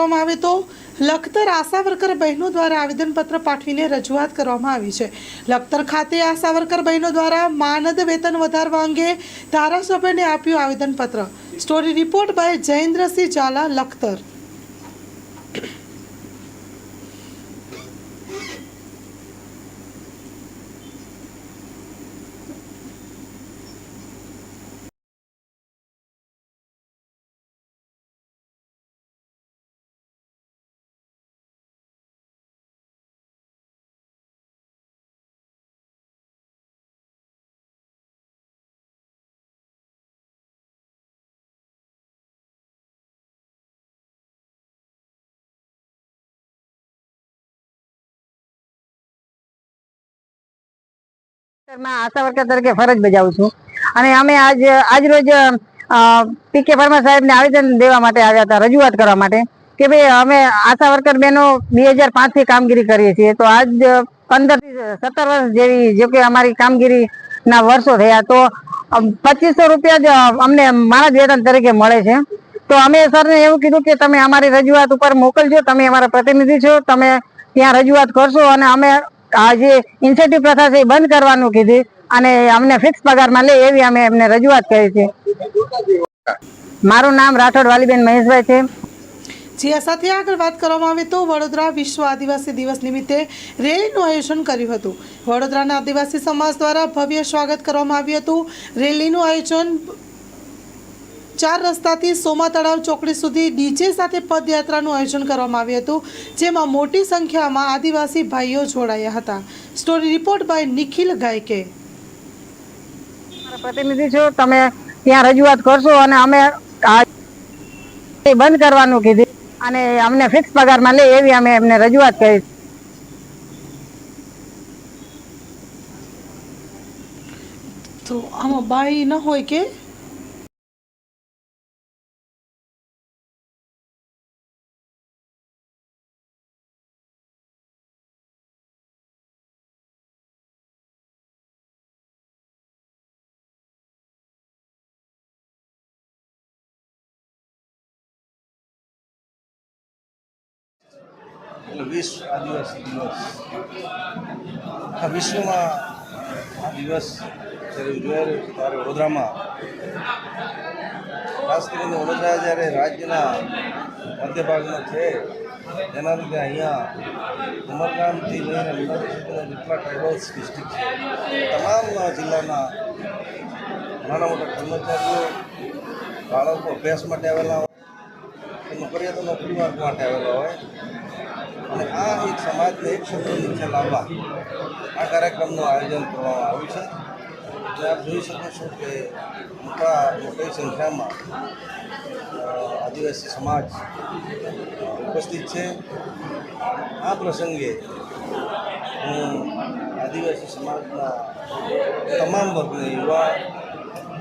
કરવામાં આવે તો લખતર આશા વર્કર બહેનો દ્વારા આવેદનપત્ર પાઠવીને રજૂઆત કરવામાં આવી છે. લખતર ખાતે આશા વર્કર બહેનો દ્વારા માનદ વેતન વધારવા અંગે ધારાસભ્યને આપ્યું આવેદનપત્ર. Story report by Jayendrasinh Zala, Lakhtar. ASHA worker તરીકે ફરજ બજાવું છું. અને અમે આજ આજ રોજ પીકે ફર્મા સાહેબને આવેદન દેવા માટે આવ્યા હતા, રજૂઆત કરવા માટે, કે ભાઈ અમે આશા વર્કર બહેનો બે હજાર પાંચથી કામગીરી કરીએ છીએ. તો આજ પંદરથી સત્તર વર્ષ જેવી જો કે અમારી કામગીરી ના વર્ષો થયા, તો પચીસો રૂપિયા જ અમને માણસ વેતન તરીકે મળે છે. તો અમે સરને એવું કીધું કે તમે અમારી રજૂઆત ઉપર મોકલજો, તમે અમારા પ્રતિનિધિ છો, તમે ત્યાં રજૂઆત કરશો અને અમે આ ઇન્સેન્ટિવ પ્રથા છે એ બંધ કરવાનું કીધી અને અમને ફિક્સ પગારમાં લે એવી અમે એમને રજૂઆત કરી છે. મારું નામ રાઠોડ વાલીબેન મહેશભાઈ છે. જે, આ સાથે આગળ વાત કરવામાં આવે તો વડોદરા વિશ્વ આદિવાસી દિવસ નિમિત્તે રેલીનું આયોજન કર્યું હતું. વડોદરાના આદિવાસી સમાજ દ્વારા ભવ્ય સ્વાગત કરવામાં આવ્યું હતું. રેલીનું આયોજન ચાર રસ્તાથી સોમા તળાવ ચોકડી સુધી ડીજે સાથે પદયાત્રાનું આયોજન કરવામાં આવ્યું હતું જેમાં મોટી સંખ્યામાં આદિવાસી ભાઈઓ જોડાયા હતા. Story report by Nikhil Gayke. પ્રતિનિધિ છો તમે ત્યાં રજૂઆત કરશો અને અમે બંધ કરવાનું કીધી અને અમને ફિક્સ પગારમાં લે એવી અમે એમને રજૂઆત કરી. તો આમાં બાઈ ન હોય કે? એટલે વિશ્વ આદિવાસી દિવસ. આ વિશ્વમાં આ દિવસ જ્યારે ઉજવાય છે ત્યારે વડોદરામાં. ખાસ કરીને વડોદરા જ્યારે રાજ્યના મધ્ય ભાગમાં છે તેના લીધે અહીંયા ઉમરગામથી લઈને સુધીના જેટલા ટ્રાઇબલ્સ ડિસ્ટ્રિક્ટ છે, તમામ જિલ્લાના નાના મોટા કર્મચારીઓ, બાળકો અભ્યાસ માટે આવેલા હોય નોકરીયાતો નોકરી માટે આવેલા હોય અને આ એક સમાજને એક શબ્દ નીચે લાવવા આ કાર્યક્રમનું આયોજન કરવામાં આવ્યું છે. જે આપ જોઈ શકો છો કે મોટા મોટી સંખ્યામાં આદિવાસી સમાજ ઉપસ્થિત છે. આ પ્રસંગે હું આદિવાસી સમાજના તમામ વર્ગને યુવા,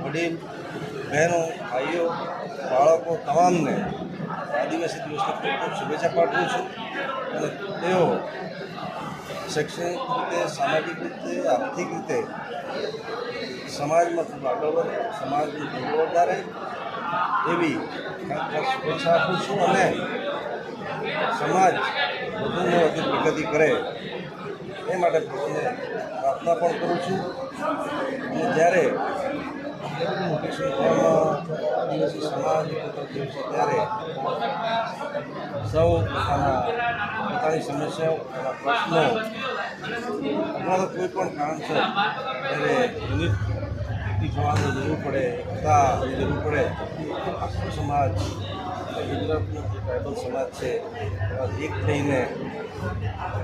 વડીલ, બહેનો, ભાઈઓ, બાળકો, તમામને આદિવાસી દિવસની ખૂબ ખૂબ શુભેચ્છા પાઠવું છું. અને તેઓ શૈક્ષણિક રીતે, સામાજિક રીતે, આર્થિક રીતે સમાજમાં ખૂબ આગળ વધે, સમાજની ભૂલો વધારે, એવી શુભેચ્છા આપું છું અને સમાજ વધુને વધુ પ્રગતિ કરે એ માટે પ્રભુને પ્રાર્થના પણ કરું છું. અને જ્યારે મોટી આદિવાસી સમાજ થયો છે ત્યારે પોતાના સમસ્યાઓ પ્રશ્નો અથવા કોઈ પણ કારણસર ત્યારે યુનિટી જોવાની જરૂર પડે એકતાની જરૂર પડે. આખો સમાજ ગુજરાતનો જે ટ્રાઇબલ સમાજ છે, એમાં એક થઈને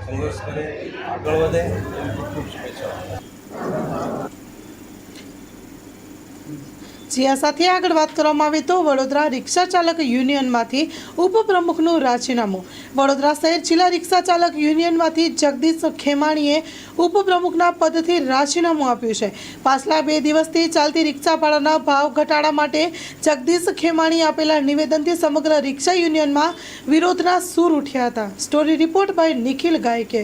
સંઘર્ષ કરે, આગળ વધે ખૂબ ખૂબ શુભેચ્છાઓ. જે સાથે આગળ વાત કરવામાં આવે તો વડોદરા રિક્ષા ચાલક યુનિયનમાંથી ઉપપ્રમુખનું રાજીનામું. વડોદરા શહેર જિલ્લા રિક્ષા ચાલક યુનિયનમાંથી જગદીશ ખેમાણીએ ઉપપ્રમુખના પદથી રાજીનામું આપ્યું છે. પાછલા બે દિવસથી ચાલતી રિક્ષા ભાડાના ભાવ ઘટાડા માટે જગદીશ ખેમાણી આપેલા નિવેદનથી સમગ્ર રિક્ષા યુનિયનમાં વિરોધના સૂર ઉઠ્યા હતા. Story report by Nikhil Gayke.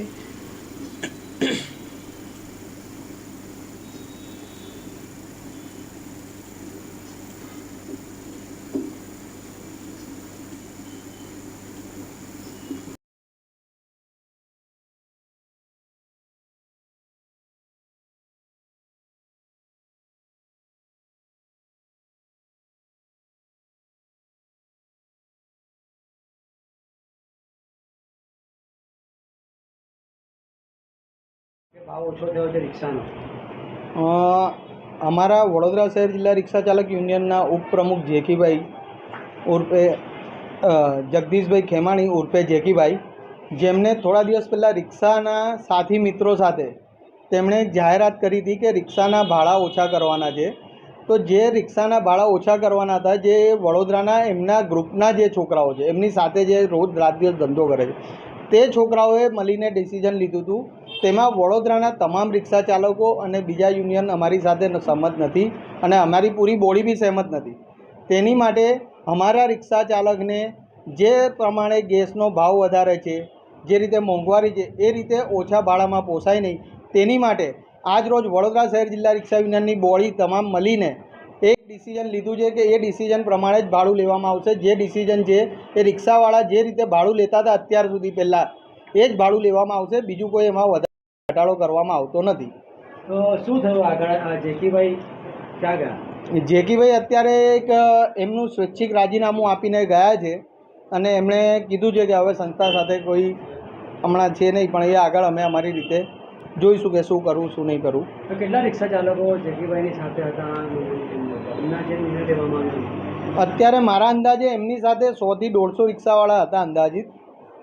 અમારા વડોદરા શહેર જિલ્લા રિક્ષા ચાલક યુનિયનના ઉપપ્રમુખ જેકીભાઈ ઉર્ફે જગદીશભાઈ ખેમાણી ઉર્ફે જેકીભાઈ જેમને થોડા દિવસ પહેલાં રિક્ષાના સાથી મિત્રો સાથે તેમણે જાહેરાત કરી હતી કે રિક્ષાના ભાડા ઓછા કરવાના છે. તો જે રિક્ષાના ભાડા ઓછા કરવાના હતા, જે વડોદરાના એમના ગ્રુપના જે છોકરાઓ છે, એમની સાથે જે રોજ રાત દિવસ ધંધો કરે છે, તે છોકરાઓએ મળીને ડિસિઝન લીધું હતું તેમાં વડોદરાના તમામ રિક્ષા ચાલકો અને બીજા યુનિયન અમારી સાથે સહમત નથી અને અમારી પૂરી બોડી બી સહેમત નથી. તેની માટે અમારા રિક્ષા ચાલકને જે પ્રમાણે ગેસનો ભાવ વધારે છે, જે રીતે મોંઘવારી છે, એ રીતે ઓછા ભાડામાં પોસાય નહીં, તેની માટે આજ રોજ વડોદરા શહેર જિલ્લા રિક્ષા યુનિયનની બોડી તમામ મળીને એક ડિસિઝન લીધું છે કે એ ડિસિઝન પ્રમાણે જ ભાડું લેવામાં આવશે. જે ડિસિઝન છે એ રિક્ષાવાળા જે રીતે ભાડું લેતા હતા અત્યાર સુધી પહેલાં, એ જ ભાડું લેવામાં આવશે. બીજું કોઈ એમાં વધારે ઘટાડો કરવામાં આવતો નથી. તો શું થયું આગળ? જેકીભાઈ ક્યાં ગયા? જેકીભાઈ અત્યારે એક એમનું સ્વૈચ્છિક રાજીનામું આપીને ગયા છે અને એમણે કીધું છે કે હવે સંસ્થા સાથે કોઈ હમણાં છે નહીં પણ એ આગળ અમે અમારી રીતે જોઈશું કે શું કરવું શું નહીં કરવું તો કેટલા રિક્ષા ચાલકો જેકીભાઈની સાથે હતા? અત્યારે મારા અંદાજે એમની સાથે સોથી દોઢસો રિક્ષાવાળા હતા અંદાજિત.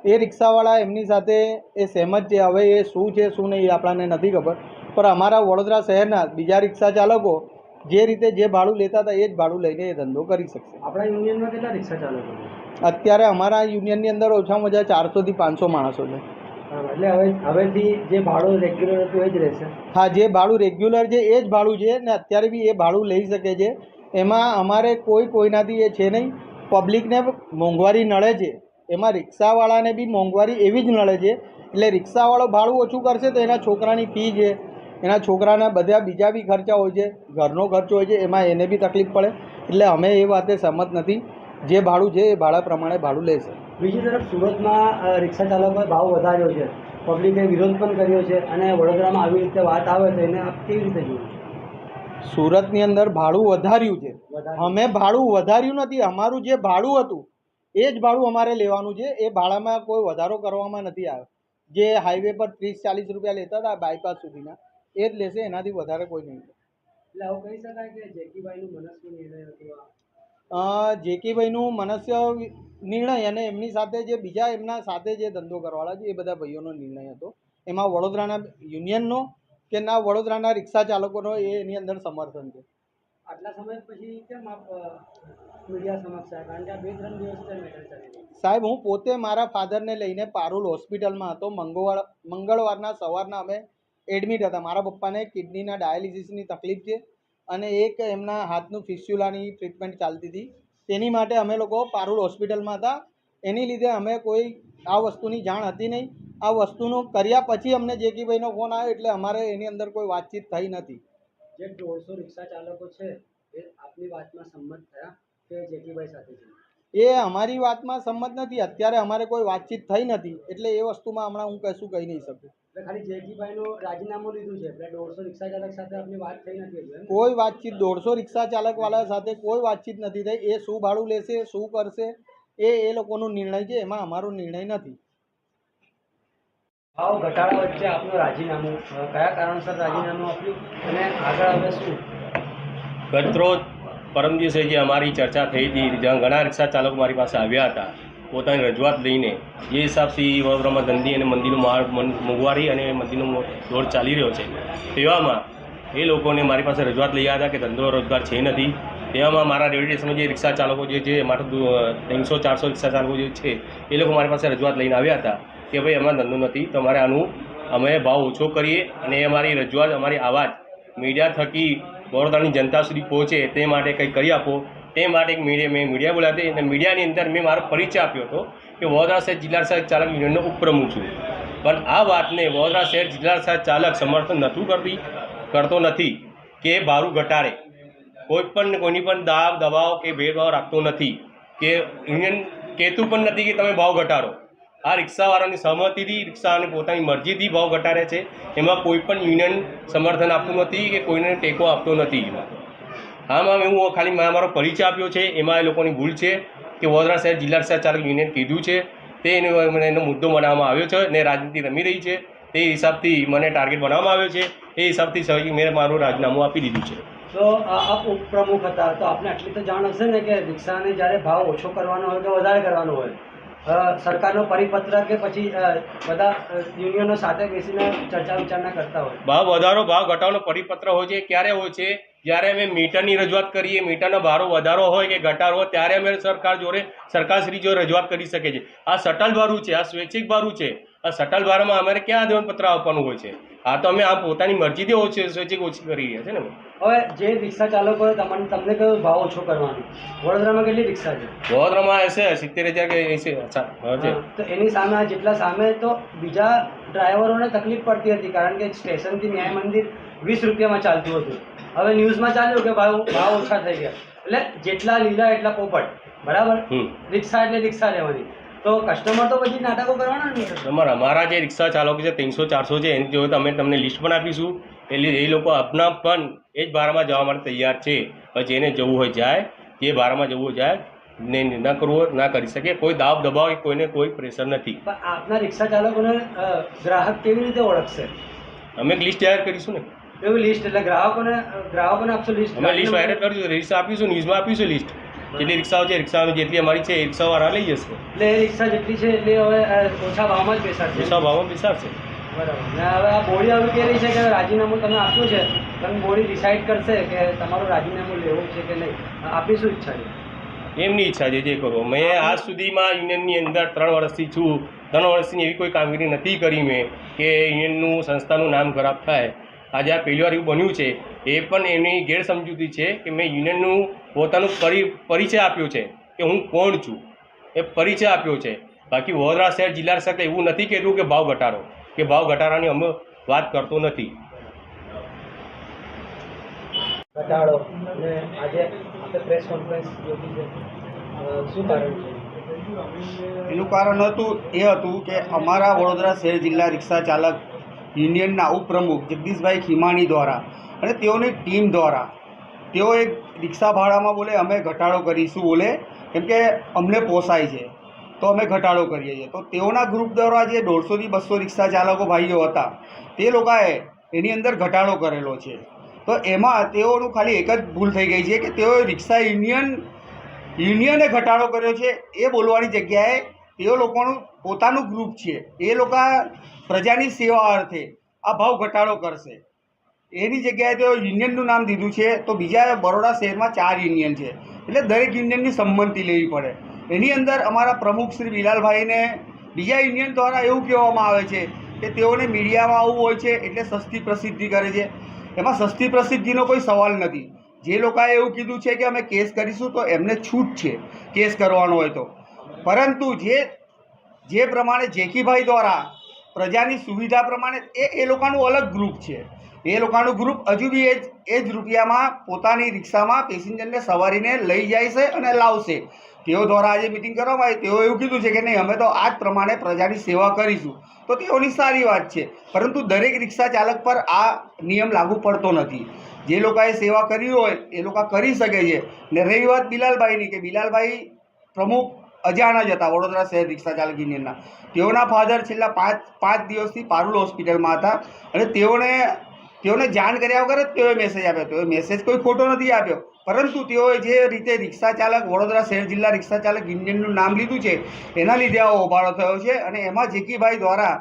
એ રિક્ષાવાળા એમની સાથે એ સહેમત છે હવે એ શું છે શું નહીં એ આપણને નથી ખબર. પણ અમારા વડોદરા શહેરના બીજા રિક્ષા ચાલકો જે રીતે જે ભાડું લેતા હતા એ જ ભાડું લઈને એ ધંધો કરી શકશે. આપણા યુનિયનમાં કેટલા રિક્ષા ચાલકો અત્યારે અમારા યુનિયનની અંદર ઓછામાં ઓછા ચારસોથી પાંચસો માણસો છે. એટલે હવે હવેથી જે ભાડું રેગ્યુલર હતું એ જ રહેશે. હા જે ભાડું રેગ્યુલર છે એ જ ભાડું છે ને અત્યારે બી એ ભાડું લઈ શકે છે. એમાં અમારે કોઈ કોઈનાથી એ છે નહીં. પબ્લિકને મોંઘવારી નડે છે. એમાં રિક્ષાવાળાને બી મોંઘવારી એવી જ નડે છે. એટલે રિક્ષાવાળો ભાડું ઓછું કરશે તો એના છોકરાની ફી છે. એના છોકરાના બધા બીજા બી ખર્ચા હોય છે. ઘરનો ખર્ચો હોય છે. એમાં એને બી તકલીફ પડે. એટલે અમે એ વાતે સહમત નથી. જે ભાડું છે એ ભાડા પ્રમાણે ભાડું લેશે. બીજી તરફ સુરતમાં રિક્ષા ચાલકોએ ભાવ વધાર્યો છે. પબ્લિકે વિરોધ પણ કર્યો છે અને વડોદરામાં આવી રીતે વાત આવે તો એને આપ કેવી રીતે જોઈએ સુરતની અંદર ભાડું વધાર્યું છે. અમે ભાડું વધાર્યું નથી. અમારું જે ભાડું હતું એ જ ભાડું અમારે લેવાનું છે. એ ભાડામાં કોઈ વધારો કરવામાં નથી આવ્યો. જે હાઈવે પર ત્રીસ ચાલીસ રૂપિયા લેતા હતા બાયપાસ સુધીના એ જ લેશે એનાથી વધારે કોઈ નહીં એટલે આવું કહી શકાય કે જેકીભાઈનું મનસ્વી નિર્ણય હતો જેકીભાઈનું મનસ્ય નિર્ણય અને એમની સાથે જે બીજા એમના સાથે જે ધંધો કરવાવાળા છે એ બધા ભાઈઓનો નિર્ણય હતો. એમાં વડોદરાના યુનિયનનો કે ના વડોદરાના રિક્ષા ચાલકોનો એ એની અંદર સમર્થન છે. આટલા સમય પછી કેમ આપ મીડિયા સમક્ષ આવ્યા? કારણ કે આ બે ત્રણ દિવસથી મેટર સાહેબ, હું પોતે મારા ફાધરને લઈને પારુલ હોસ્પિટલમાં હતો. મંગળવાર, મંગળવારના સવારના અમે એડમિટ હતા. મારા પપ્પાને કિડનીના ડાયાલિસિસની તકલીફ છે અને એક એમના હાથનું ફિસ્યુલાની ટ્રીટમેન્ટ ચાલતી હતી. તેની માટે અમે લોકો પારુલ હોસ્પિટલમાં હતા. એની લીધે અમે કોઈ આ વસ્તુની જાણ હતી નહીં. આ વસ્તુનું કર્યા પછી અમને જેકીભાઈનો ફોન આવ્યો એટલે અમારે એની અંદર કોઈ વાતચીત થઈ નથી. જે દોઢસો રિક્ષા ચાલકો છે એ આપની વાતમાં સંમત થયા કે જેકીભાઈ સાથે છે? એ અમારી વાતમાં સંમત નથી. અત્યારે અમારે કોઈ વાતચીત થઈ નથી. એટલે એ વસ્તુમાં હમણાં હું કશું કહી નહીં શકું. ખાલી જેકીભાઈનું રાજીનામું લીધું છે એટલે દોઢસો રિક્ષા ચાલક સાથે આપની વાત થઈ નથી? કોઈ વાતચીત દોઢસો રિક્ષા ચાલકવાળા સાથે કોઈ વાતચીત નથી થઈ. એ શું ભાડું લેશે શું કરશે એ એ લોકોનો નિર્ણય છે. એમાં અમારો નિર્ણય નથી. ભાવ ઘટાડા વચ્ચે આપનું રાજીનામું કયા કારણસર રાજીનામું આપ્યું અને આગળ હવે શું? ગતરોજ પરમ દિવસે જે અમારી ચર્ચા થઈ હતી. જ્યાં ઘણા રિક્ષા ચાલકો મારી પાસે આવ્યા હતા. પોતાની રજૂઆત લઈને જે હિસાબથી વડોદરામાં ધંધી અને મંદીનું માળ મન- મોંઘવારી અને મંદીનો મો- દોર ચાલી રહ્યો છે. તેવામાં એ લોકોને મારી પાસે રજૂઆત લઈ આવ્યા હતા કે ધંધો રોજગાર છે નથી. તેવામાં મારા રેલવે જે રિક્ષા ચાલકો જે છે માત્ર ત્રણસો ચારસો રિક્ષા ચાલકો જે છે, એ લોકો મારી પાસે રજૂઆત લઈને આવ્યા હતા. કે ભાઈ એમાં ધંધો નથી તમારે આનું, અમે ભાવ ઓછો કરીએ અને અમારી રજૂઆત, અમારી આવાજ મીડિયા થકી વડોદરાની જનતા સુધી પહોંચે તે માટે કંઈક કરી આપો. તે માટે એક મીડિયા, મેં મીડિયા બોલાવી અને મીડિયાની અંદર મેં મારો પરિચય આપ્યો હતો કે વડોદરા શહેર જિલ્લા સહાયક ચાલક યુનિયનનો ઉપપ્રમુખ છું. પણ આ વાતને વડોદરા શહેર જિલ્લા સહાયક ચાલક સમર્થન નહોતું કરતી, કરતો નથી કે ભારું ઘટાડે. કોઈ પણ, કોઈની પણ દાબ દબાવ કે ભેદભાવ રાખતો નથી કે યુનિયન કહેતું પણ નથી કે તમે ભાવ ઘટાડો. આ રિક્ષાવાળાની સહમતિથી રિક્ષાને પોતાની મરજીથી ભાવ ઘટાડે છે. એમાં કોઈ પણ યુનિયન સમર્થન આપતું નથી કે કોઈને ટેકો આપતો નથી. એમાં આમાં હું ખાલી મેં મારો પરિચય આપ્યો છે. એમાં એ લોકોની ભૂલ છે કે વડોદરા શહેર જિલ્લા રિક્ષા ચાલક યુનિયન કીધું છે. તે મને એનો મુદ્દો બનાવવામાં આવ્યો છે ને રાજનીતિ રમી રહી છે. તે હિસાબથી મને ટાર્ગેટ બનાવવામાં આવ્યો છે. એ હિસાબથી મેં મારું રાજીનામું આપી દીધું છે. તો આપ ઉપપ્રમુખ હતા. તો આપને આટલી તો જાણ હશે ને કે રિક્ષાને જ્યારે ભાવ ઓછો કરવાનો હોય કે વધારે કરવાનો હોય? સરકારનો પરિપત્ર કે પછી બધા યુનિયનો સાથે બેસીને ચર્ચા વિચારણા કરતા હોય. ભાવ વધારો ભાવ ઘટાડવાનો પરિપત્ર હોય છે, ક્યારે હોય છે? જ્યારે અમે મીટરની રજૂઆત કરીએ, મીટરનો ભારો વધારો હોય કે ઘટાડો હોય, ત્યારે અમે સરકાર જોડે, સરકારશ્રી જોડે રજૂઆત કરી શકે છે આ સટલ ભારું છે, આ સ્વૈચ્છિક ભારું છે. આ સટલ ભારમાં અમારે ક્યાં આવેદનપત્ર આપવાનું હોય છે? આ તો અમે આ પોતાની મરજીથી ઓછી સ્વૈચ્છિક ઓછી કરી રહ્યા છે ને હવે જે રિક્ષા ચાલકો તમને તમને કયો ભાવ ઓછો કરવાનો? વડોદરામાં કેટલી રિક્ષા છે? વડોદરામાં હશે સિત્તેર હજાર કે એસી છે તો એની સામે આ જેટલા સામે તો બીજા ડ્રાઈવરોને તકલીફ પડતી હતી કારણ કે સ્ટેશનથી ન્યાય મંદિર વીસ રૂપિયામાં ચાલતું હતું. હવે ન્યૂઝમાં ચાલ્યું કે ભાવ ભાવ ઓછા થઈ ગયા. એટલે જેટલા લીલા એટલા પોપટ. બરાબર? રિક્ષા એટલે રિક્ષા લેવાની. તો કસ્ટમર તો પછી નાટકો કરવાના ને તમારા અમારા જે રિક્ષા ચાલકો છે ત્રણસો ચારસો છે એની જોડે અમે તમને લિસ્ટ પણ આપીશું એટલે એ લોકો આપના પણ એ જ ભાડામાં જવા માટે તૈયાર છે. પછી જેને જવું હોય જાય જે ભાડામાં જવું હોય જાય ને ના કરવું ના કરી શકે. કોઈ દાબ દબાવ કોઈને કોઈ પ્રેશર નથી. પણ આપના રિક્ષા ચાલકોને ગ્રાહક કેવી રીતે ઓળખશે? અમે એક લિસ્ટ જાહેર કરીશું ને. એવું લિસ્ટ એટલે ગ્રાહકોને ગ્રાહકોને આપશો લિસ્ટ અમે લિસ્ટ જાહેર કરીશું લિસ્ટ આપીશું ન્યૂઝમાં આપીશું લિસ્ટ જેટલી રિક્ષાઓ છે રિક્ષાઓ જેટલી અમારી છે એ રિક્ષાવાળા લઈ જશે. એટલે એ રિક્ષા જેટલી છે એટલી હવે ઓછા ભાવમાં જ બેસાડશે. ઓછા ભાવમાં બેસાડશે. બરાબર. ને હવે આ બોડી આવી કે રહી છે કે રાજીનામું તમે આપ્યું છે તમે બોડી ડિસાઇડ કરશે કે તમારું રાજીનામું લેવું છે કે નહીં આપી શું ઈચ્છા છે એમની ઈચ્છા છે જે કરો. મેં આજ સુધીમાં યુનિયનની અંદર ત્રણ વર્ષથી છું. ત્રણ વર્ષની એવી કોઈ કામગીરી નથી કરી મેં કે યુનિયનનું સંસ્થાનું નામ ખરાબ થાય. આજે આ પહેલી વાર એવું બન્યું છે. એ પણ એની ગેરસમજૂતી છે કે મેં યુનિયનનું પોતાનું પરી પરિચય આપ્યો છે કે હું કોણ છું. એ પરિચય આપ્યો છે. બાકી વડોદરા શહેર જિલ્લા સાથે એવું નથી કહેતું કે ભાવ ઘટાડો કે ભાવ ઘટાડાની અમે વાત કરતો નથી. ઘટાડો. અને આજે આપણે પ્રેસ કોન્ફરન્સ યોજી છે. શું કારણ છે? એનું કારણ હતું એ હતું કે અમારા વડોદરા શહેર જિલ્લા રિક્ષા ચાલક યુનિયનના ઉપપ્રમુખ જગદીશભાઈ ખીમાણી દ્વારા અને તેઓની ટીમ દ્વારા. તેઓ એક રિક્ષા ભાડામાં બોલે, અમે ઘટાડો કરીશું, બોલે. કેમ કે અમને પોસાય છે. તો અમે ઘટાડો કરીએ છીએ. તો તેઓના ગ્રુપ દ્વારા જે દોઢસોથી બસો રિક્ષા ચાલકો ભાઈઓ હતા, તે લોકોએ એની અંદર ઘટાડો કરેલો છે. તો એમાં તેઓનું ખાલી એક જ ભૂલ થઈ ગઈ છે કે તેઓએ રિક્ષા યુનિયન, યુનિયને ઘટાડો કર્યો છે એ બોલવાની જગ્યાએ તેઓ લોકોનું પોતાનું ગ્રુપ છે. એ લોકો પ્રજાની સેવા અર્થે આ ભાવ ઘટાડો કરશે. એની જગ્યાએ તેઓ યુનિયનનું નામ દીધું છે, તો બીજા બરોડા શહેરમાં ચાર યુનિયન છે. એટલે દરેક યુનિયનની સંમતિ લેવી પડે. એની અંદર અમારા પ્રમુખ શ્રી બિલાલભાઈને બીજા યુનિયન દ્વારા એવું કહેવામાં આવે છે કે તેઓને મીડિયામાં આવવું હોય છે એટલે સસ્તી પ્રસિદ્ધિ કરે છે. એમાં સસ્તી પ્રસિદ્ધિનો કોઈ સવાલ નથી. જે લોકોએ એવું કીધું છે કે અમે કેસ કરીશું તો એમને છૂટ છે. કેસ કરવાનો હોય તો. પરંતુ જે જે પ્રમાણે જેકીભાઈ દ્વારા પ્રજાની સુવિધા પ્રમાણે એ એ લોકોનું અલગ ગ્રુપ છે. એ લોકોનું ગ્રુપ હજુ બી એ જ એ જ રૂપિયામાં પોતાની રિક્ષામાં પેસેન્જરને સવારીને લઈ જાય છે અને લાવશે. તેઓ દ્વારા આજે મિટિંગ કરવામાં આવી. તેઓ એવું કીધું છે કે નહીં, અમે તો આ જ પ્રમાણે પ્રજાની સેવા કરીશું. તો તેઓની સારી વાત છે. પરંતુ દરેક રિક્ષા ચાલક પર આ નિયમ લાગુ પડતો નથી. જે લોકોએ સેવા કરી હોય, એ લોકો કરી શકે છે. ને રહી વાત બિલાલભાઈની, કે બિલાલભાઈ પ્રમુખ અજાણા જ હતા. વડોદરા શહેર રિક્ષા ચાલક યુનિયનના. તેઓના ફાધર છેલ્લા પાંચ પાંચ દિવસથી પારુલ હોસ્પિટલમાં હતા અને તેઓને તેઓને જાણ કર્યા વગર જ તેઓએ મેસેજ આપ્યો. તેઓએ મેસેજ કોઈ ખોટો નથી આપ્યો. પરંતુ તેઓએ જે રીતે રિક્ષા ચાલક વડોદરા શહેર જિલ્લા રિક્ષા ચાલક યુનિયનનું નામ લીધું છે, એના લીધે આવો હોબાળો થયો છે અને એમાં જેકીભાઈ દ્વારા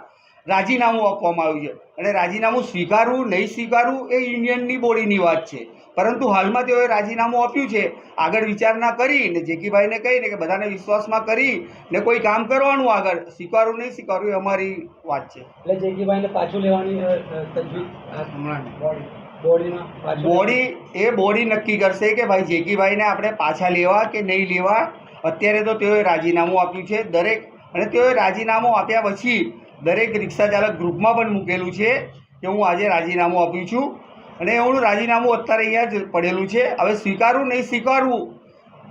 રાજીનામું આપવામાં આવ્યું છે. અને રાજીનામું સ્વીકારવું, નહીં સ્વીકારવું એ યુનિયનની બોડીની વાત છે. પરંતુ હાલમાં તેઓએ રાજીનામું આપ્યું છે. આગળ વિચારણા કરી ને જેકીભાઈને કહીને કે બધાને વિશ્વાસમાં કરી ને કોઈ કામ કરવાનું આગળ. સ્વીકારવું નહીં સ્વીકારવું એ અમારી વાત છે. એટલે જેકીભાઈને પાછું લેવાની તજવીજ બોડી એ બોડી નક્કી કરશે કે ભાઈ જેકીભાઈને આપણે પાછા લેવા કે નહીં લેવા? અત્યારે તો તેઓએ રાજીનામું આપ્યું છે દરેક અને તેઓએ રાજીનામું આપ્યા પછી દરેક રિક્ષા ચાલક ગ્રુપમાં પણ મૂકેલું છે કે હું આજે રાજીનામું આપ્યું છું. અને એનું રાજીનામું અત્યારે અહીંયા જ પડેલું છે. હવે સ્વીકારવું નહીં સ્વીકારવું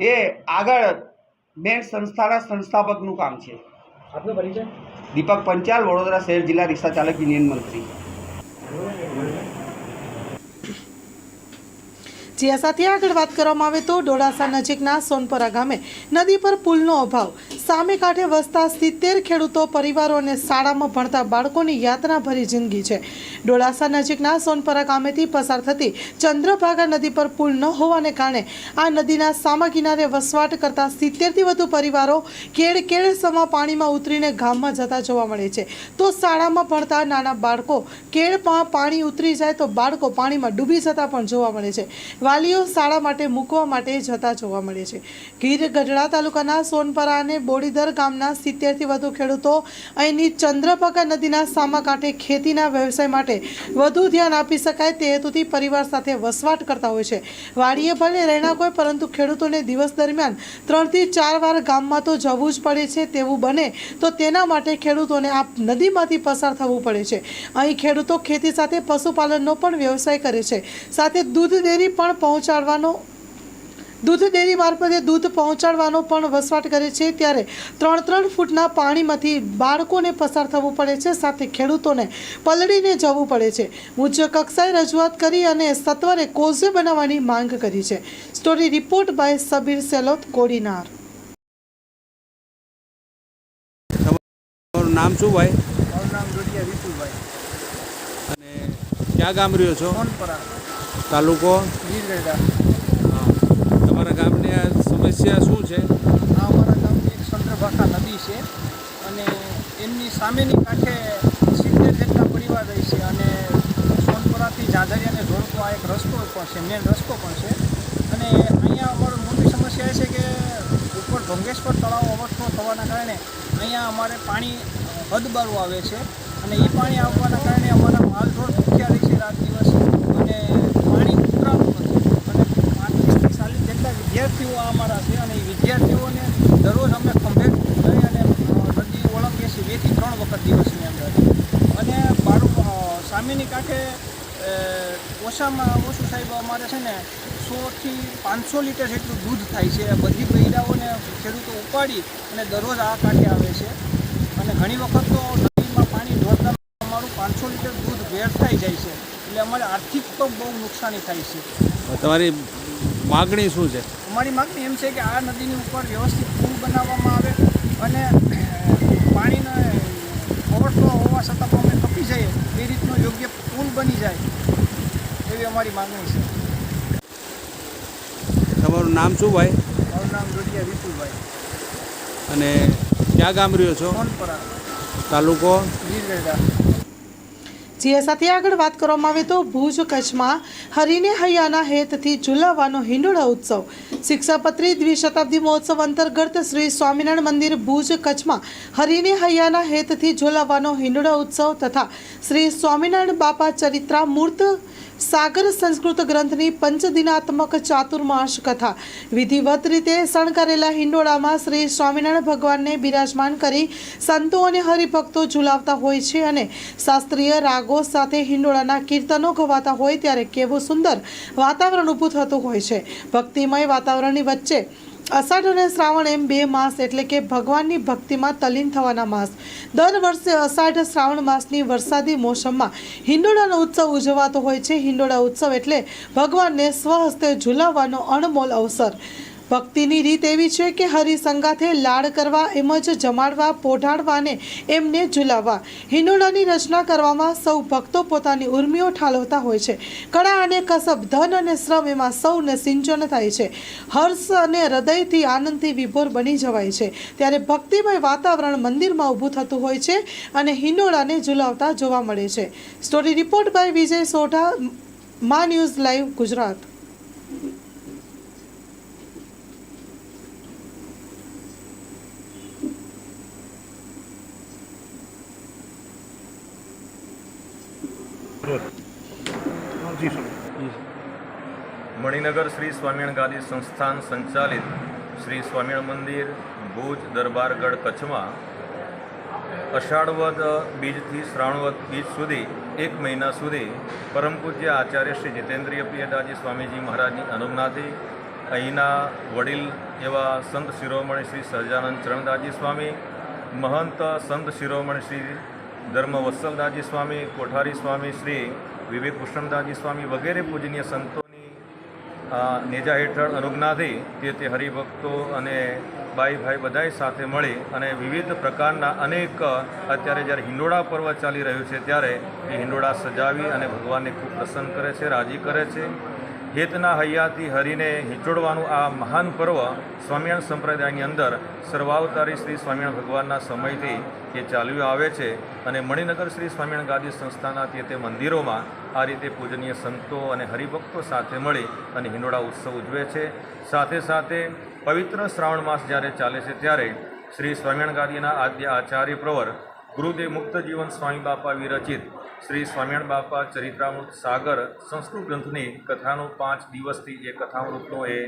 એ આગળ મેન સંસ્થાના સંસ્થાપકનું કામ છે. આપનો પરિચય? દીપક પંચાલ વડોદરા શહેર જિલ્લા રિક્ષા ચાલક યુનિયન મંત્રી. જ્યાં સાથે આગળ વાત કરવામાં આવે તો ડોળાસા નજીકના સોનપરા ગામે નદી પર પુલનો અભાવ. સામે કાંઠે વસતા સિત્તેર ખેડૂતો, પરિવારો અને શાળામાં ભણતા બાળકોની યાતનાભરી જિંદગી છે. ડોળાસા નજીકના સોનપરા ગામેથી પસાર થતી ચંદ્રભાગા નદી પર પુલ ન હોવાને કારણે આ નદીના સામા કિનારે વસવાટ કરતા સિત્તેરથી વધુ પરિવારો કેળ કેળ સમા પાણીમાં ઉતરીને ગામમાં જતા જોવા મળે છે. તો શાળામાં ભણતા નાના બાળકો કેળમાં પાણી ઉતરી જાય તો બાળકો પાણીમાં ડૂબી જતા પણ જોવા મળે છે. વાલીઓ શાળા માટે મૂકવા માટે જતા જોવા મળે છે. ગીર ગઢડા તાલુકાના સોનપરા અને બોડીદર ગામના સિત્તેરથી વધુ ખેડૂતો અહીંની ચંદ્રભાગા નદીના સામા કાંઠે ખેતીના વ્યવસાય માટે વધુ ધ્યાન આપી શકાય તે હેતુથી પરિવાર સાથે વસવાટ કરતા હોય છે. વાડીએ ભલે રહેણાંક હોય, પરંતુ ખેડૂતોને દિવસ દરમિયાન ત્રણથી ચાર વાર ગામમાં તો જવું જ પડે છે, તેવું બને તો તેના માટે ખેડૂતોને આ નદીમાંથી પસાર થવું પડે છે. અહીં ખેડૂતો ખેતી સાથે પશુપાલનનો પણ વ્યવસાય કરે છે. સાથે દૂધ ડેરી પણ પહોંચાડવાનો? દૂધ ડેરી મારફતે દૂધ પહોંચાડવાનો પણ વસવાટ કરે છે ત્યારે ત્રણ ત્રણ ફૂટના પાણીમાંથી બાળકોને પસાર થવું પડે છે સાથે ખેડૂતોને પલળીને જવું પડે છે. ઉચ્ચ કક્ષાએ રજૂઆત કરી અને સત્વરે કોઝવે બનાવવાની માંગ કરી છે. Story report by Sabir Selot Kodinar. નામ શું ભાઈ? નામ જોડિયા વિપુલભાઈ અને ક્યાં ગામ રહ્યો છો? તાલુકો. તમારા ગામની આ સમસ્યા શું છે? આ અમારા ગામની એક ચંદ્રભાખા નદી છે અને એમની સામેની કાંઠે સિત્તેર જેટલા પરિવાર રહે છે અને સોનપરાથી અને જોડતો આ એક રસ્તો પણ છે મેન રસ્તો પણ છે. અને અહીંયા અમારો મોટી સમસ્યા એ છે કે ઉપર ભંગેશ્વર તળાવ ઓવરફ્લો થવાના કારણે અહીંયા અમારે પાણી હદબારું આવે છે અને એ પાણી આવવાના કારણે અમારા માલઢોર ભૂખ્યા રહે છે રાત દિવસ અને પાણી ઉતરાતું નથી અને પાંત્રીસથી ચાલીસ જેટલા વિદ્યાર્થીઓ અમારા છે અને એ વિદ્યાર્થીઓને દરરોજ અમે ખંભે લઈ અને દર્દી ઓળંગીએ છીએ. બેથી ત્રણ વખત દિવસની અંદર. અને બાળકો સામેની કાંઠે ઓછામાં ઓછું સાહેબ અમારે છે ને સોથી પાંચસો લીટર જેટલું દૂધ થાય છે. બધી બૈરાઓને ખેડૂતો ઉપાડી અને દરરોજ આ કાંઠે આવે છે. અને ઘણી વખત તો નદીમાં પાણી ઢોળતા અમારું પાંચસો લીટર દૂધ વેર થઈ જાય છે. એટલે અમારે આર્થિક તો બહુ નુકસાની થાય છે. તમારી માગણી શું છે? અમારી માગણી એમ છે કે આ નદીની ઉપર વ્યવસ્થિત પુલ બનાવવામાં આવે અને પાણીનો ઓવરફ્લો હોવા છતાં પણ અમે કપી જઈએ. એ રીતનો યોગ્ય પુલ બની જાય એવી અમારી માગણી છે. તમારું નામ શું ભાઈ? મારું નામ જોડિયા વિપુલભાઈ. અને ક્યાં ગામ રહ્યો છો? તાલુકો? ગીર ગઢડા જે સાથે આગળ વાત કરવામાં આવે તો ભુજ કચ્છમાં હરિને હૈયાના હેતથી ઝુલાવાનો હિંડોળા ઉત્સવ. શિક્ષાપત્રી દ્વિશતાબ્દી મહોત્સવ અંતર્ગત શ્રી સ્વામિનારાયણ મંદિર ભુજ કચ્છમાં હરિને હૈયાના હેતથી ઝુલાવાનો હિંડોળા ઉત્સવ તથા શ્રી સ્વામિનારાયણ બાપા ચરિત્રામૂર્ત સાગર સંસ્કૃત ગ્રંથની પંચદિનાત્મક ચાતુર્માસ કથા વિધિવત રીતે શણગારેલા હિંડોળામાં શ્રી સ્વામિનારાયણ ભગવાનને બિરાજમાન કરી સંતો અને હરિભક્તો ઝુલાવતા હોય છે અને શાસ્ત્રીય રાગો સાથે હિંડોળાના કીર્તનો ગવાતા હોય ત્યારે કેવું સુંદર વાતાવરણ ઊભું થતું હોય છે. ભક્તિમય વાતાવરણની વચ્ચે અષાઢ અને શ્રાવણ એમ બે માસ એટલે કે ભગવાનની ભક્તિમાં તલીન થવાના માસ. દર વર્ષે અષાઢ શ્રાવણ માસની વરસાદી મોસમમાં હિંડોળાનો ઉત્સવ ઉજવાતો હોય છે. હિંડોળા ઉત્સવ એટલે ભગવાનને સ્વહસ્તે ઝુલાવવાનો અણમોલ અવસર. ભક્તિની રીત એવી છે કે હરિસંગાથે લાડ કરવા એમ જ જમાડવા, પોઢાડવાને એમને ઝુલાવવા. હિંડોળાની રચના કરવામાં સૌ ભક્તો પોતાની ઉર્મિઓ ઠાલવતા હોય છે. કળા અને કસબ, ધન અને શ્રમ એમાં સૌને સિંચન થાય છે. હર્ષ અને હૃદયથી આનંદથી વિભોર બની જવાય છે. ત્યારે ભક્તિમય વાતાવરણ મંદિરમાં ઊભું થતું હોય છે અને હિંડોળાને ઝુલાવતા જોવા મળે છે. Story report by Vijay Sodha, Maa news live Gujarat. Maninagar Shri Swaminarayan Gadi Sansthan સંચાલિત શ્રી સ્વામિનારાયણ મંદિર ભુજ દરબારગઢ કચ્છમાં અષાઢવદ બીજથી શ્રાવણવદ બીજ સુધી એક મહિના સુધી પરમ પૂજ્ય આચાર્ય શ્રી જીતેન્દ્રિય પ્રિયદાજી સ્વામીજી મહારાજની અનુજ્ઞાથી અહીંના વડીલ એવા સંત શિરોમણી શ્રી સહજાનંદ ચરણદાસજી સ્વામી મહંત સંત શિરોમણી શ્રી ધર્મ વત્સલદાસજી સ્વામી કોઠારી સ્વામી શ્રી વિવેક ભૂષણદાસજી સ્વામી વગેરે પૂજનીય સંતોની અ, નેજા હેઠળ અનુજ્ઞાથી તે તે હરિભક્તો અને બાઈ ભાઈ બધાય સાથે મળી અને વિવિધ પ્રકારના અનેક, અત્યારે જ્યારે હિંડોળા પર્વ ચાલી રહ્યું છે ત્યારે એ હિંડોળા સજાવી અને ભગવાનને ખૂબ પ્રસન્ન કરે છે, રાજી કરે છે. હેતના હૈયાથી હરિને હિંચોડવાનું આ મહાન પર્વ સ્વામિનારાયણ સંપ્રદાયની અંદર સર્વાવતારી શ્રી સ્વામિયણ ભગવાનના સમયથી એ ચાલ્યું આવે છે અને મણિનગર શ્રી સ્વામિનારાયણ ગાદી સંસ્થાના તે તે મંદિરોમાં આ રીતે પૂજનીય સંતો અને હરિભક્તો સાથે મળી અને હિંડોળા ઉત્સવ ઉજવે છે. સાથે સાથે પવિત્ર શ્રાવણ માસ જ્યારે ચાલે છે ત્યારે શ્રી સ્વામિનારાયણ ગાદીના આદ્ય આચાર્ય પ્રવર ગુરુદેવ મુક્ત જીવન સ્વામી બાપા વિરચિત શ્રી સ્વામિનારાયણ બાપા ચરિત્રામૃત સાગર સંસ્કૃત ગ્રંથની કથાનું પાંચ દિવસથી એ કથામૃતનો એ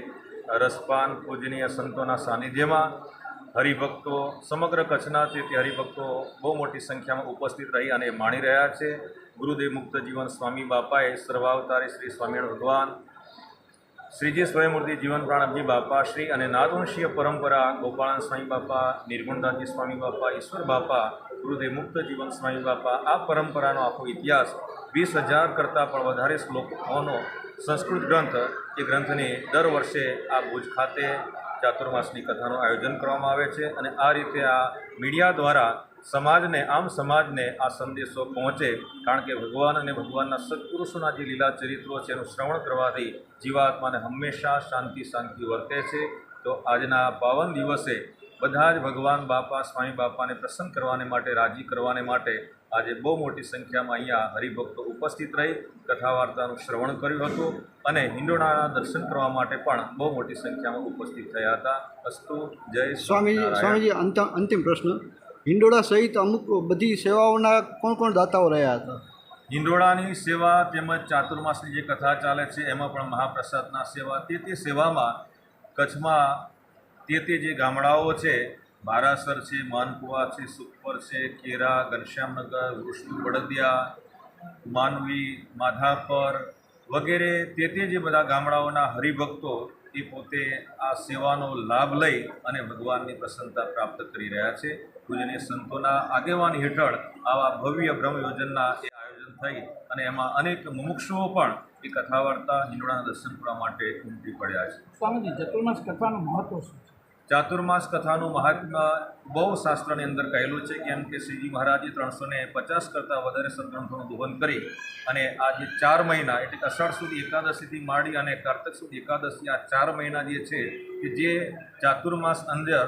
રસપાન, પૂજનીય સંતોના સાનિધ્યમાં હરિભક્તો સમગ્ર કચ્છના છે તે હરિભક્તો બહુ મોટી સંખ્યામાં ઉપસ્થિત રહી અને માણી રહ્યા છે. ગુરુદેવ મુક્ત જીવન સ્વામી બાપાએ સર્વાવતારી શ્રી સ્વામિનારાયણ ભગવાન શ્રીજી સ્વયંમૂર્તિ જીવન પ્રાણજી બાપા, શ્રી અને નાદવંશીય પરંપરા ગોપાળાન સ્વામી બાપા, નિર્ગુણદાસજી સ્વામી બાપા, ઈશ્વર બાપા ગુરુદેવ મુક્ત જીવન સ્વામી બાપા, આ પરંપરાનો આખો ઇતિહાસ વીસ હજાર કરતાં પણ વધારે શ્લોકોનો સંસ્કૃત ગ્રંથ એ ગ્રંથની દર વર્ષે આ ભુજ ખાતે ચાતુર્માસની કથાનું આયોજન કરવામાં આવે છે અને આ રીતે આ મીડિયા દ્વારા સમાજને, આમ સમાજને આ સંદેશો પહોંચે. કારણ કે ભગવાન અને ભગવાનના સત્પુરુષોના જે લીલા ચરિત્રો છે એનું શ્રવણ કરવાથી જીવાત્માને હંમેશા શાંતિ શાંતિ વર્તે છે. તો આજના પાવન દિવસે બધા જ ભગવાન બાપા સ્વામી બાપાને પ્રસન્ન કરવાને માટે રાજી કરવાને માટે આજે બહુ મોટી સંખ્યામાં અહીંયા હરિભક્તો ઉપસ્થિત રહી કથા વાર્તાનું શ્રવણ કર્યું હતું અને હિંડોળાના દર્શન કરવા માટે પણ બહુ મોટી સંખ્યામાં ઉપસ્થિત થયા હતા. અસ્તુ જય સ્વામીજી. સ્વામીજી અંત અંતિમ પ્રશ્ન. હિંડોળા સહિત અમુક બધી સેવાઓના કોણ કોણ દાતાઓ રહ્યા હતા? હિંડોળાની સેવા તેમજ ચાતુર્માસની જે કથા ચાલે છે એમાં પણ મહાપ્રસાદના સેવા. તે તે સેવામાં કચ્છમાં તે તે જે ગામડાઓ છે, બારાસર છે, માનકુવા છે, સુખપર છે, કેરા, ઘનશ્યામનગર, વૃષ્ણુ બળદિયા માનવી, માધાપર વગેરે તે તે જે બધા ગામડાઓના હરિભક્તો એ પોતે આ સેવાનો લાભ લઈ અને ભગવાનની પ્રસન્નતા પ્રાપ્ત કરી રહ્યા છે. પૂજનીય સંતોના આગેવાની હેઠળ આવા ભવ્ય બ્રહ્મ યોજનના એ આયોજન થઈ અને એમાં અનેક મુમુક્ષુઓ પણ એ કથા વાર્તા હિંડોળાના દર્શન કરવા માટે ઉમટી પડ્યા છે. સ્વામીજી ચતુર્માસ કથાનું મહત્વ શું છે? ચાતુર્માસ કથાનું મહાત્મા બહુ શાસ્ત્રની અંદર કહેલું છે કેમ કે શ્રીજી મહારાજે ત્રણસો ને પચાસ કરતાં વધારે સદગ્રંથોનું દુહન કરી અને આ જે ચાર મહિના એટલે અષાઢ સુધી એકાદશીથી માંડી અને કાર્તક સુધી એકાદશી, આ ચાર મહિના જે છે કે જે ચાતુર્માસ અંદર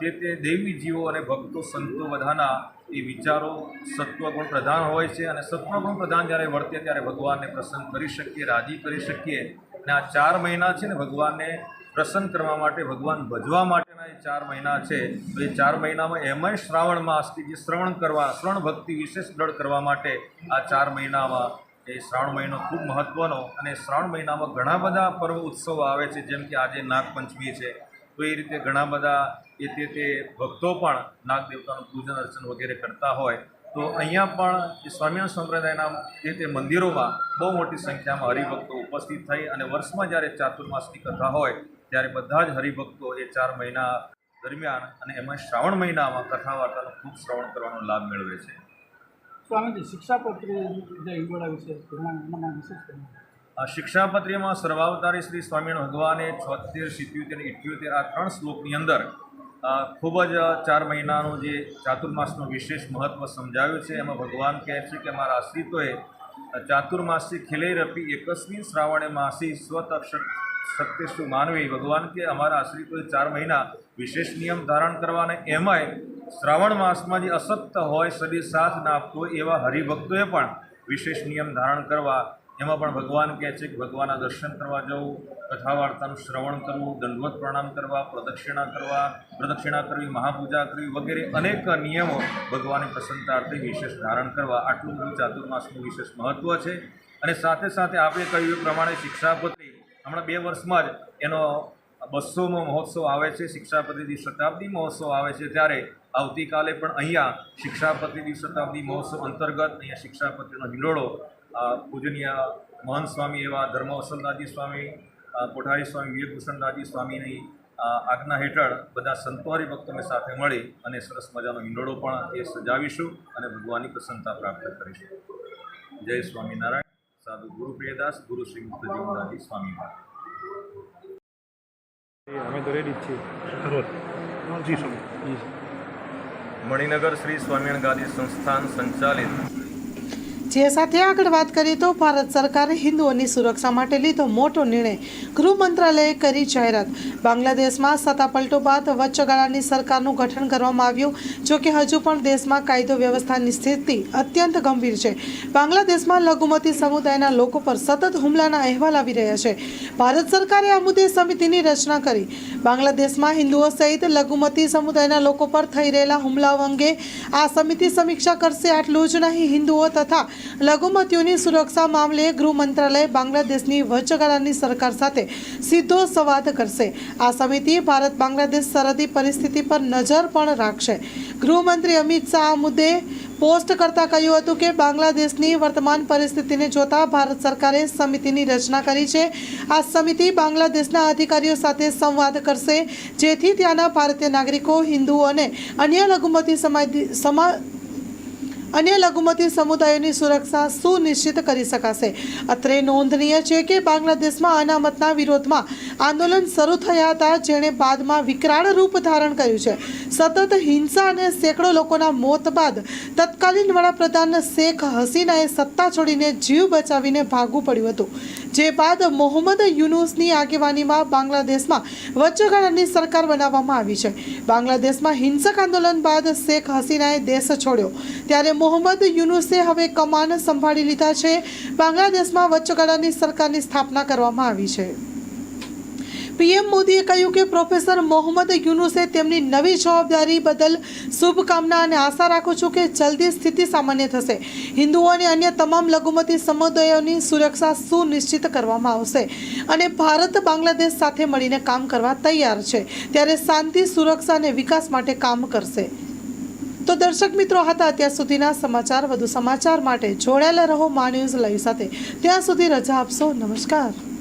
તે તે દૈવી જીવો અને ભક્તો, સંતો બધાના એ વિચારો સત્વગુણ પ્રધાન હોય છે અને સત્વગુણ પ્રધાન જ્યારે વર્તે ત્યારે ભગવાનને પ્રસન્ન કરી શકીએ, રાજી કરી શકીએ અને આ ચાર મહિના છે ને ભગવાનને પ્રસન્ન કરવા માટે, ભગવાન ભજવા માટેના એ ચાર મહિના છે. તો એ ચાર મહિનામાં એમાંય શ્રાવણ માસ કે જે શ્રવણ કરવા, શ્રવણ ભક્તિ વિશેષ દ્રઢ કરવા માટે આ ચાર મહિનામાં એ શ્રાવણ મહિનો ખૂબ મહત્ત્વનો અને શ્રાવણ મહિનામાં ઘણા બધા પર્વ ઉત્સવો આવે છે, જેમ કે આજે નાગપંચમી છે. તો એ રીતે ઘણા બધા એ તે તે ભક્તો પણ નાગ દેવતાનું પૂજન અર્ચન વગેરે કરતા હોય. તો અહીંયા પણ એ સ્વામિનારાયણ સંપ્રદાયના જે તે મંદિરોમાં બહુ મોટી સંખ્યામાં હરિભક્તો ઉપસ્થિત થઈ અને વર્ષમાં જ્યારે ચાતુર્માસની કથા હોય ત્યારે બધા જ હરિભક્તો એ ચાર મહિના દરમિયાન અને એમાં શ્રાવણ મહિનામાં કથા વાર્તાનો ખૂબ શ્રવણ કરવાનો લાભ મેળવે છે. સ્વામીજી શિક્ષાપત્રી જે વિશે વિશેષ શિક્ષાપત્રીમાં સર્વાવતારી શ્રી સ્વામિનારાયણ ભગવાને છોતેર સિત્યોતેર ઇઠ્યોતેર આ ત્રણ શ્લોકની અંદર ખૂબ જ ચાર મહિનાનું જે ચાતુર્માસનું વિશેષ મહત્ત્વ સમજાવ્યું છે. એમાં ભગવાન કહે છે કે મારા આશ્રિતોએ ચાતુર્માસી ખિલે રપી એકસ્મિન શ્રાવણે માસી સ્વત સત્યશુ માનવી? ભગવાન કે અમારા આશ્રિતોએ ચાર મહિના વિશેષ નિયમ ધારણ કરવાને એમાંય શ્રાવણ માસમાં જે અસત્ય હોય સદી સાથ ના આપતો હોય એવા હરિભક્તોએ પણ વિશેષ નિયમ ધારણ કરવા, એમાં પણ ભગવાન કહે છે કે ભગવાનના દર્શન કરવા જવું કથા વાર્તાનું શ્રવણ કરવું, દંડવત પ્રણામ કરવા, પ્રદક્ષિણા કરવા, પ્રદક્ષિણા કરવી, મહાપૂજા કરવી વગેરે અનેક નિયમો ભગવાનની પ્રસન્નતાર્થે વિશેષ ધારણ કરવા. આટલું બધું ચાતુર્માસનું વિશેષ મહત્ત્વ છે. અને સાથે સાથે આપણે કહ્યું એ પ્રમાણે શિક્ષાપત્રી હમણાં બે વર્ષમાં જ એનો બસોમો મહોત્સવ આવે છે શિક્ષાપતિથી શતાબ્દી મહોત્સવ આવે છે ત્યારે આવતીકાલે પણ અહીંયા શિક્ષાપતિથી શતાબ્દી મહોત્સવ અંતર્ગત અહીંયા શિક્ષાપતિનો હિંડોળો પૂજનીય મહંત સ્વામી એવા ધર્મવસલદાજી સ્વામી કોઠારી સ્વામી વિવેકભૂષણદાજી સ્વામીની આજ્ઞા હેઠળ બધા સંતો ભક્તોને સાથે મળી અને સરસ મજાનો હિંડોળો પણ એ સજાવીશું અને ભગવાનની પ્રસન્નતા પ્રાપ્ત કરીશું. જય સ્વામિનારાયણ. સાધુ ગુરુપ્રિયદાસ ગુરુ શ્રી મુક્તજીવદાદી સ્વામી અમે તો રેડી જ છીએ. મણિનગર શ્રી સ્વામિનારાયણ ગાદી સંસ્થાન સંચાલિત જે સાથે આગળ વાત કરીએ તો ભારત સરકારે હિન્દુઓની સુરક્ષા માટે લીધો મોટો નિર્ણય. ગૃહ મંત્રાલયે કરી જાહેરાત. બાંગ્લાદેશમાં સત્તાપલટો બાદ વચ્ચગાળાની સરકારનું ગઠન કરવામાં આવ્યું, જો કે હજુ પણ દેશમાં કાયદો વ્યવસ્થાની સ્થિતિ અત્યંત ગંભીર છે. બાંગ્લાદેશમાં લઘુમતી સમુદાયના લોકો પર સતત હુમલાના અહેવાલ આવી રહ્યા છે. ભારત સરકારે આ મુદ્દે સમિતિની રચના કરી. બાંગ્લાદેશમાં હિન્દુઓ સહિત લઘુમતી સમુદાયના લોકો પર થઈ રહેલા હુમલાઓ અંગે આ સમિતિ સમીક્ષા કરશે. આટલું જ નહીં, હિન્દુઓ તથા લઘુમતીઓની સુરક્ષા મામલે ગૃહ મંત્રાલય બાંગ્લાદેશની વચગાળાની સરકાર સાથે સીધો સંવાદ કરશે. આ સમિતિ ભારત બાંગ્લાદેશ સરહદી પરિસ્થિતિ પર નજર પણ રાખશે. ગૃહમંત્રી અમિત શાહ આ મુદ્દે પોસ્ટ કરતા કહ્યું હતું કે બાંગ્લાદેશની વર્તમાન પરિસ્થિતિને જોતા ભારત સરકારે સમિતિની રચના કરી છે. આ સમિતિ બાંગ્લાદેશના અધિકારીઓ સાથે સંવાદ કરશે, જેથી ત્યાંના ભારતીય નાગરિકો, હિન્દુઓ અને અન્ય લઘુમતી સમાજ સમા અન્ય લઘુમતી સમુદાયોની સુરક્ષા સુનિશ્ચિત કરી શકાશે. અત્રે નોંધનીય છે કે બાંગ્લાદેશમાં અનામતના વિરોધમાં આંદોલન શરૂ થયા હતા, જેણે બાદમાં વિકરાળ રૂપ ધારણ કર્યું છે. સતત હિંસા અને સેંકડો લોકોના મોત બાદ તત્કાલીન વડાપ્રધાન શેખ હસીનાએ સત્તા છોડીને જીવ બચાવીને ભાગવું પડ્યું હતું. જે બાદ મોહમ્મદ યુનુસની આગેવાનીમાં બાંગ્લાદેશમાં વચ્ચગાળાની સરકાર બનાવવામાં આવી છે. બાંગ્લાદેશમાં હિંસક આંદોલન બાદ શેખ હસીનાએ દેશ છોડ્યો. ત્યારે મોહમ્મદ યુનુસે હવે કમાન સંભાળી લીધા છે. બાંગ્લાદેશમાં વચ્ચગાળાની સરકારની સ્થાપના કરવામાં આવી છે. પીએમ મોદીએ કહ્યું કે પ્રોફેસર મોહમ્મદ યુનુસે તેમની નવી જવાબદારી બદલ શુભકામના અને આશા રાખું છું કે જલ્દી સ્થિતિ સામાન્ય થશે. હિન્દુઓ અને અન્ય તમામ લઘુમતી સમુદાયોની સુરક્ષા સુનિશ્ચિત કરવામાં આવશે અને ભારત બાંગ્લાદેશ સાથે મળીને કામ કરવા તૈયાર છે. ત્યારે શાંતિ, સુરક્ષા અને વિકાસ માટે કામ કરશે. તો દર્શક મિત્રો હતા અત્યાર સુધીના સમાચાર, વધુ સમાચાર માટે જોડાયેલા રહો મા ન્યૂઝ લાઈવ સાથે. ત્યાં સુધી રજા આપશો. નમસ્કાર.